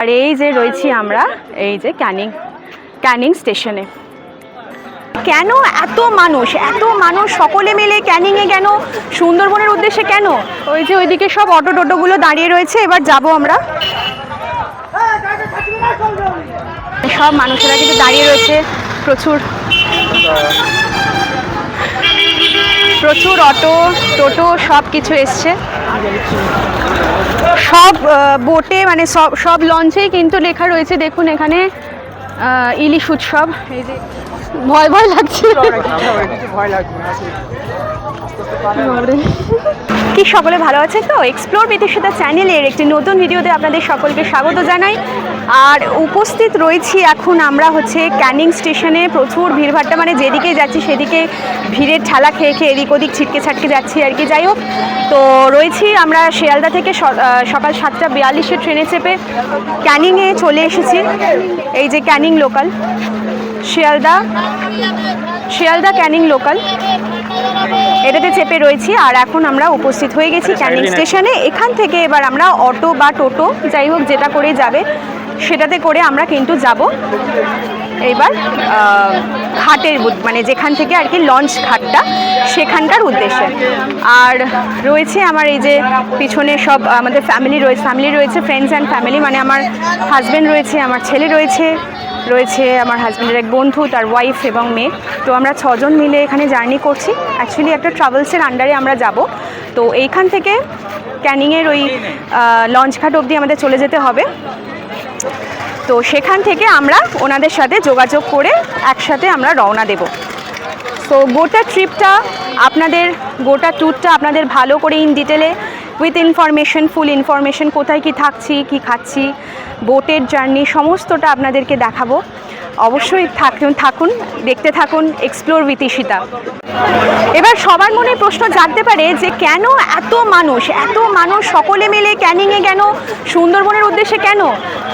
আর এই যে রয়েছি আমরা, এই যে ক্যানিং ক্যানিং স্টেশনে। কেন এত মানুষ এত মানুষ, সকলে মিলে ক্যানিংয়ে কেন? সুন্দরবনের উদ্দেশ্যে কেন? ওই যে ওইদিকে সব অটো টোটোগুলো দাঁড়িয়ে রয়েছে, এবার যাব আমরা। সব মানুষেরা কিন্তু দাঁড়িয়ে রয়েছে প্রচুর। প্রচুর অটো, টোটো সব কিছু এসছে। সব বোটে মানে সব সব লঞ্চেই কিন্তু লেখা রয়েছে, দেখুন এখানে ইলিশ উৎসব। এই যে, ভয় ভয় লাগছে। বাবারে। কি সকলে ভালো আছে তো? এক্সপ্লোর বিদেশিতা চ্যানেলের একটি নতুন ভিডিওতে আপনাদের সকলকে স্বাগত জানাই। আর উপস্থিত রয়েছি এখন আমরা হচ্ছে ক্যানিং স্টেশনে। প্রচুর ভিড়ভাট্টা মানে যেদিকে যাচ্ছি সেদিকে ভিড়ের ঠেলা খেয়ে খেয়ে এদিক ওদিক ছিটকে ছাটকে যাচ্ছি আর কি। যাই হোক, তো রয়েছি আমরা শিয়ালদা থেকে সকাল সাতটা বিয়াল্লিশে ট্রেনে চেপে ক্যানিংয়ে চলে এসেছি। এই যে ক্যানিং লোকাল, শিয়ালদা শিয়ালদা ক্যানিং লোকাল। এটাতে চেপে রয়েছি আর এখন আমরা উপস্থিত হয়ে গেছি ক্যানিং স্টেশনে। এখান থেকে এবার আমরা অটো বা টোটো যাই হোক যেটা করে যাবে সেটাতে করে আমরা কিন্তু যাব। এইবার ঘাটের মানে যেখান থেকে আর কি লঞ্চ ঘাটটা সেখানকার উদ্দেশ্যে। আর রয়েছে আমার এই যে পিছনে সব আমাদের ফ্যামিলি রয়েছে ফ্যামিলি রয়েছে ফ্রেন্ডস অ্যান্ড ফ্যামিলি মানে আমার হাজব্যান্ড রয়েছে আমার ছেলে রয়েছে রয়েছে আমার হাজব্যান্ডের এক বন্ধু, তার ওয়াইফ এবং মেয়ে। তো আমরা ছজন মিলে এখানে জার্নি করছি। অ্যাকচুয়ালি একটা ট্রাভেলসের আন্ডারে আমরা যাব। তো এইখান থেকে ক্যানিংয়ের ওই লঞ্চ ঘাট অবধি আমাদের চলে যেতে হবে। তো সেখান থেকে আমরা ওনাদের সাথে যোগাযোগ করে একসাথে আমরা রওনা দেব। তো গোটা ট্রিপটা আপনাদের, গোটা ট্যুরটা আপনাদের ভালো করে ইন ডিটেলে উইথ ইনফরমেশন ফুল ইনফরমেশন কোথায় কি থাকছি কি খাচ্ছি বোটের জার্নি সমস্তটা আপনাদেরকে দেখাবো। অবশ্যই থাকুন থাকুন, দেখতে থাকুন এক্সপ্লোর উইথ ইশিতা এবার সবার মনে প্রশ্ন জাগতে পারে যে কেন এত মানুষ এত মানুষ সকলে মিলে ক্যানিংয়ে কেন সুন্দরবনের উদ্দেশ্যে কেন?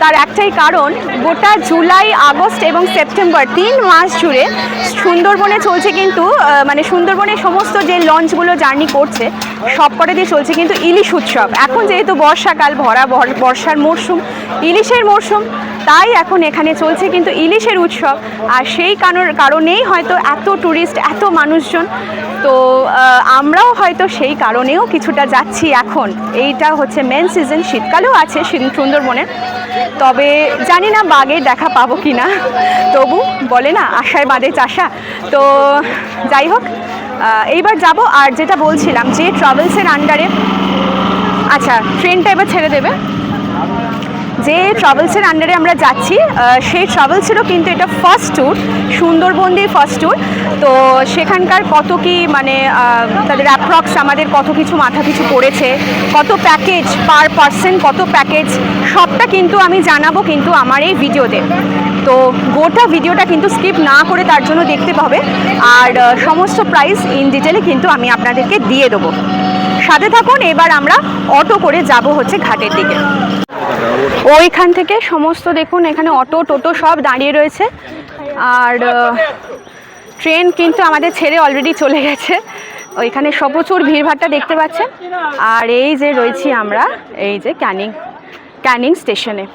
তার একটাই কারণ, গোটা জুলাই, আগস্ট এবং সেপ্টেম্বর, তিন মাস জুড়ে সুন্দরবনে চলছে কিন্তু মানে সুন্দরবনের সমস্ত যে লঞ্চগুলো জার্নি করছে, সব কটা দিয়ে চলছে কিন্তু ইলিশ উৎসব। এখন যেহেতু বর্ষাকাল, ভরা বর- বর্ষার মরশুম, ইলিশের মরশুম তাই এখন এখানে চলছে কিন্তু ইলিশের উৎসব। আর সেই কারণ কারণেই হয়তো এত ট্যুরিস্ট এত মানুষজন। তো আমরাও হয়তো সেই কারণেও কিছুটা যাচ্ছি এখন। এইটা হচ্ছে মেন সিজন শীতকালেও আছে সুন্দরবনে। তবে জানি না বাঘের দেখা পাবো কি না তবু বলে না, আশায় বাদে চাষা। তো, যাই হোক এইবার যাব। আর যেটা বলছিলাম যে ট্রাভেলসের আন্ডারে আচ্ছা ট্রেনটা এবার ছেড়ে দেবে। যে ট্রাভেলসের আন্ডারে আমরা যাচ্ছি সেই ট্রাভেলসেরও কিন্তু এটা ফার্স্ট ট্যুর সুন্দরবন দিয়ে ফার্স্ট ট্যুর তো সেখানকার কত কি মানে তাদের অ্যাপ্রক্স আমাদের কত কিছু মাথা কিছু পড়েছে, কত প্যাকেজ পার পার্সন কত প্যাকেজ সবটা কিন্তু আমি জানাব কিন্তু আমার এই ভিডিওতে তো গোটা ভিডিওটা কিন্তু স্কিপ না করে তার জন্য দেখতে পাবে। আর সমস্ত প্রাইস ইন ডিটেলে কিন্তু আমি আপনাদেরকে দিয়ে দেবো। সাথে থাকুন, এবার আমরা অটো করে যাব হচ্ছে ঘাটের দিকে। ওইখান থেকে সমস্ত দেখুন, এখানে অটো, টোটো সব দাঁড়িয়ে রয়েছে। আর ট্রেন কিন্তু আমাদের ছেড়ে অলরেডি চলে গেছে। ওইখানে সব প্রচুর ভিড়ভাট্টা দেখতে পাচ্ছেন। আর এই যে রয়েছি আমরা, এই যে ক্যানিং ক্যানিং স্টেশনে।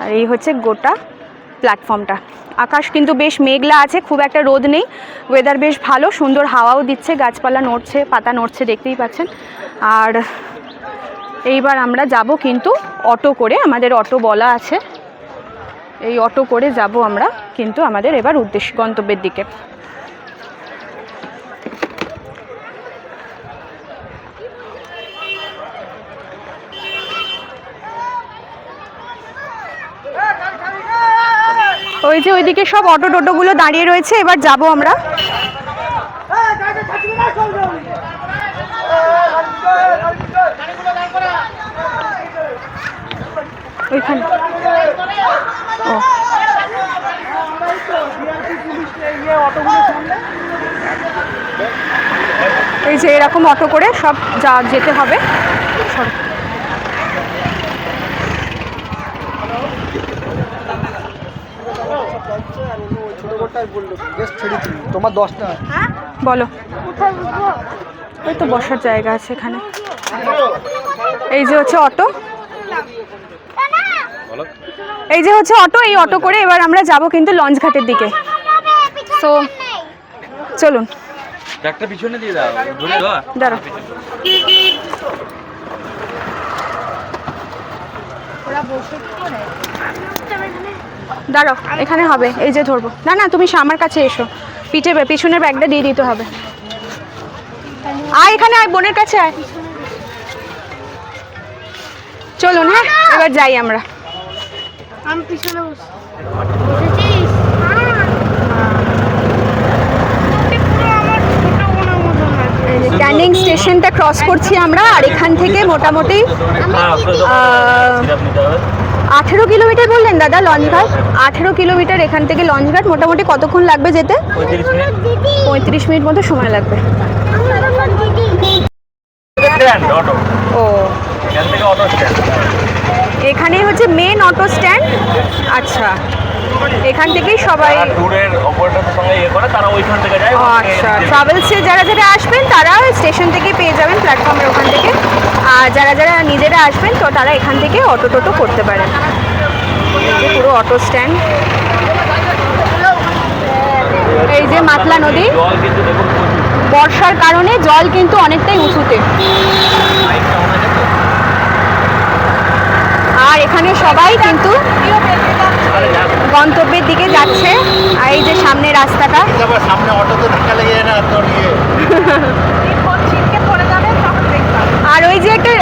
আর এই হচ্ছে গোটা প্ল্যাটফর্মটা আকাশ কিন্তু বেশ মেঘলা আছে, খুব একটা রোদ নেই। ওয়েদার বেশ ভালো, সুন্দর হাওয়াও দিচ্ছে, গাছপালা নড়ছে, পাতা নড়ছে, দেখতেই পাচ্ছেন। আর এইবার আমরা যাব কিন্তু অটো করে, আমাদের অটো বলা আছে। এই অটো করে যাব আমরা কিন্তু আমাদের এবার উদ্দেশ্য গন্তব্যের দিকে। ওই যে ওইদিকে সব অটো টোটোগুলো দাঁড়িয়ে রয়েছে, এবার যাব আমরা। এই যে এরকম অটো করে সব যা যেতে হবে। সর। তোমার দশটা বলো। ওই তো বসার জায়গা আছে এখানে। এই যে হচ্ছে অটো। এই যে হচ্ছে অটো এই অটো করে এবার আমরা যাব কিন্তু লঞ্চ ঘাটের দিকে। তো চলুন। পিছনে দিয়ে দাও ধরে দাও। দাঁড়ো দাঁড়ো এখানে হবে এই যে ধরবো। না না তুমি আমার কাছে এসো। পিঠে পিছনের ব্যাগটা দিয়ে দিতে হবে। আয় এখানে আয় বোনের কাছে আয়। চলুন হ্যাঁ এবার যাই আমরা। আমি পিছনে ক্যানিং স্টেশনটা ক্রস করছি আমরা আর এখান থেকে মোটামুটি আহ, আঠেরো কিলোমিটার বললেন দাদা লঞ্চ ঘাট? আঠেরো কিলোমিটার এখান থেকে লঞ্চ ঘাট। মোটামুটি কতক্ষণ লাগবে যেতে? পঁয়ত্রিশ মিনিট। মতো সময় লাগবে। ও। এখানেই হচ্ছে মেন অটো স্ট্যান্ড আচ্ছা। এখান থেকেই সবাই আর ট্যুরের অপারেটরের সঙ্গে ইয়ে করে তারা ওইখান থেকে যায় আচ্ছা ট্রাভেলসে যারা যারা আসবেন তারা স্টেশন থেকেই পেয়ে যাবেন প্ল্যাটফর্মের ওখান থেকে। আর যারা যারা নিজেরা আসবেন তো তারা এখান থেকে অটো টোটো করতে পারেন। পুরো অটো স্ট্যান্ড এই যে মাতলা নদী। বর্ষার কারণে জল কিন্তু অনেকটাই উঁচুতে। আর এখানে সবাই কিন্তু গন্তব্যের দিকে যাচ্ছে। আর এই যে সামনে রাস্তাটা। সামনে অটোতে ধাক্কা লেগে যায় না আর ওই যে একটা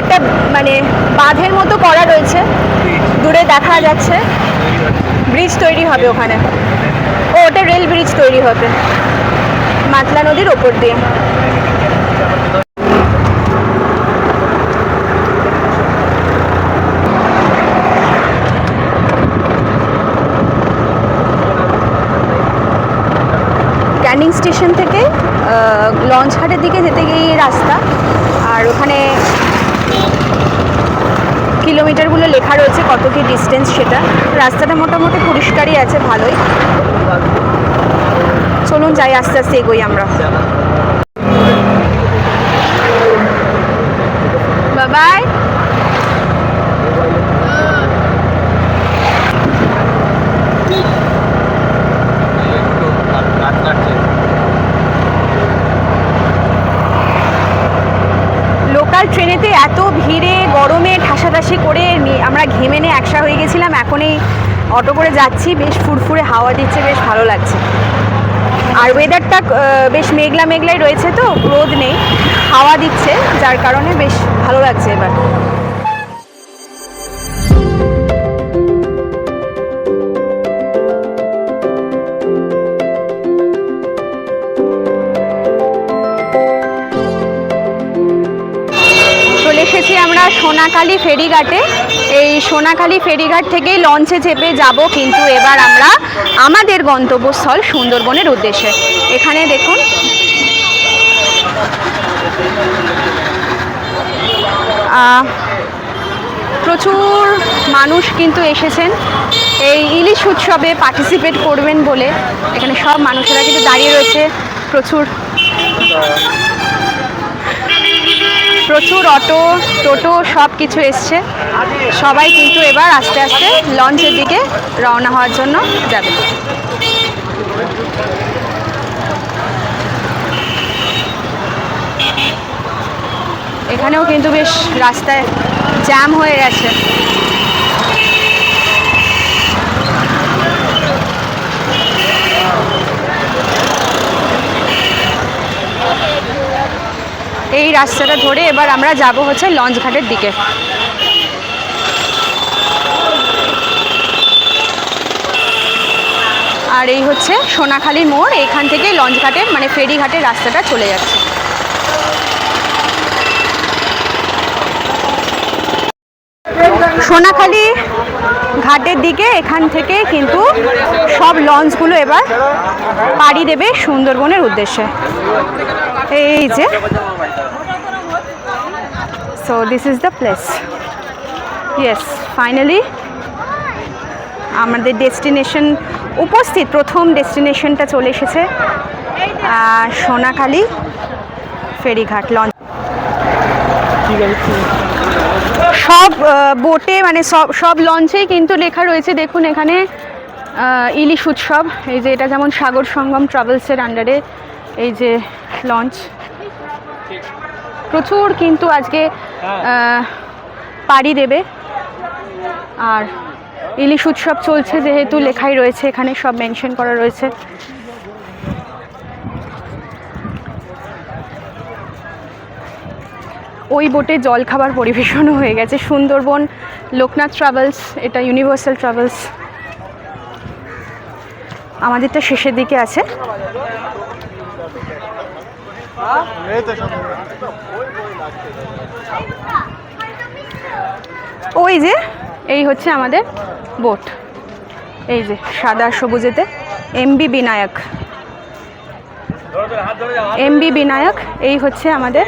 একটা মানে বাঁধের মতো করা রয়েছে। দূরে দেখা যাচ্ছে। ব্রিজ তৈরি হবে ওখানে। ও ওটা রেল ব্রিজ তৈরি হবে। মাতলা নদীর ওপর দিয়ে। ক্যানিং স্টেশন থেকে লঞ্চ ঘাটের দিকে যেতে গিয়ে রাস্তা। আর ওখানে কিলোমিটারগুলো লেখা রয়েছে কত কী ডিস্টেন্স সেটা। রাস্তাটা মোটামুটি পরিষ্কারই আছে, ভালোই। চলুন যাই, আস্তে আস্তে এগোই আমরা বাবাই কাট কাটছে লোকাল ট্রেনেতে এত ভিড়ে গরমে ঠাসাঠাসি করে নি- আমরা ঘেমে নিয়ে একসা হয়ে গেছিলাম, এখন এই অটো করে যাচ্ছি, বেশ ফুরফুরে হাওয়া দিচ্ছে, বেশ ভালো লাগছে। আর ওয়েদারটা বেশ মেঘলা মেঘলাই রয়েছে তো, রোদ নেই, হাওয়া দিচ্ছে, যার কারণে বেশ ভালো লাগছে এবার। চলে এসেছি আমরা সোনাখালি ফেরিঘাটে। এই সোনাখালি ফেরিঘাট থেকেই লঞ্চে চেপে যাব, কিন্তু এবার আমরা আমাদের গন্তব্যস্থল সুন্দরবনের উদ্দেশ্যে। এখানে দেখুন। প্রচুর মানুষ কিন্তু এসেছেন। এই ইলিশ উৎসবে পার্টিসিপেট করবেন বলে এখানে সব মানুষেরা কিন্তু দাঁড়িয়ে রয়েছে। প্রচুর। প্রচুর অটো, টোটো সব কিছু এসছে। সবাই কিন্তু এবার আস্তে আস্তে লঞ্চের দিকে রওনা হওয়ার জন্য যাবে। এখানেও কিন্তু বেশ রাস্তায় জ্যাম হয়ে গেছে। এই রাস্তাটা ধরে এবার আমরা যাব হচ্ছে লঞ্চ ঘাটের দিকে। আর এই হচ্ছে সোনাখালী মোড়, এখান থেকে লঞ্চ ঘাটের মানে ফেরি ঘাটের রাস্তাটা চলে যাচ্ছে। সোনাখালী ঘাটের দিকে এখান থেকে কিন্তু সব লঞ্চগুলো এবার পাড়ি দেবে সুন্দরবনের উদ্দেশ্যে। এই যে so this is the place yes finally আমাদের ডেস্টিনেশন উপস্থিত, প্রথম ডেস্টিনেশনটা চলে এসেছে সোনাখালী ফেরিঘাট লঞ্চ সব বোটে মানে সব সব লঞ্চেই কিন্তু লেখা রয়েছে, দেখুন এখানে ইলিশ উৎসব, এই যে এটা যেমন সাগর সঙ্গম ট্রাভেলসের আন্ডারে এই যে লঞ্চ প্রচুর কিন্তু আজকে পাড়ি দেবে। আর ইলিশ উৎসব চলছে যেহেতু লেখাই রয়েছে, এখানে সব মেনশন করা রয়েছে। ওই বোটে জল খাবার পরিবেশনও হয়ে গেছে। সুন্দরবন, লোকনাথ ট্রাভেলস, এটা ইউনিভার্সাল ট্রাভেলস। আমাদেরটা শেষের দিকে আছে। ওই যে, এই হচ্ছে আমাদের বোট। এই যে, সাদা সবুজেতে এমবি বিনায়ক। এমবি বিনায়ক, এই হচ্ছে আমাদের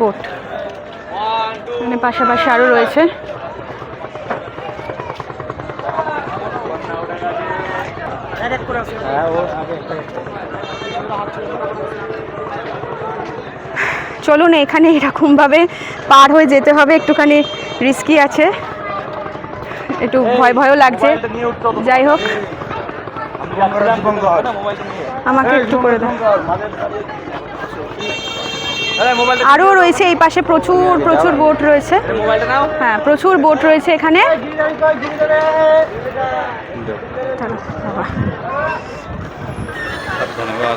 বোট। মানে পাশাপাশি আরও রয়েছে। চলুন এখানে এরকমভাবে পার হয়ে যেতে হবে একটুখানি রিস্কি আছে। একটু ভয় ভয়ও লাগছে। যাই হোক। আমাকে একটু করে দাও। আরও রয়েছে এই পাশে প্রচুর প্রচুর বোট রয়েছে। হ্যাঁ প্রচুর বোট রয়েছে এখানে। দাঁড়াও,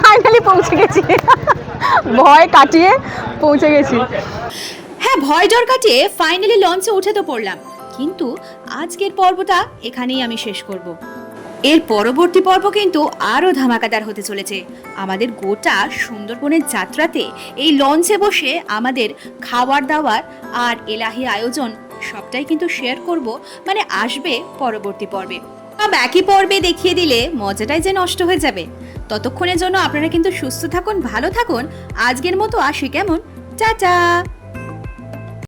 ফাইনালি পৌঁছে গেছি। ভয় কাটিয়ে পৌঁছে গেছি। হ্যাঁ ভয় জ্বর কাটিয়ে ফাইনালি লঞ্চে উঠে তো পড়লাম। কিন্তু আজকের পর্বটা এখানেই আমি শেষ করব। এর পরবর্তী পর্ব কিন্তু আরও ধামাকাদার হতে চলেছে। আমাদের গোটা সুন্দরবনের যাত্রাতে এই লঞ্চে বসে আমাদের খাবার দাবার আর এলাহি আয়োজন সবটাই কিন্তু শেয়ার করব মানে আসবে পরবর্তী পর্বে। সব একই পর্বে দেখিয়ে দিলে মজাটাই যে নষ্ট হয়ে যাবে। ততক্ষণের জন্য আপনারা কিন্তু সুস্থ থাকুন, ভালো থাকুন। আজকের মতো আসি কেমন? টাটা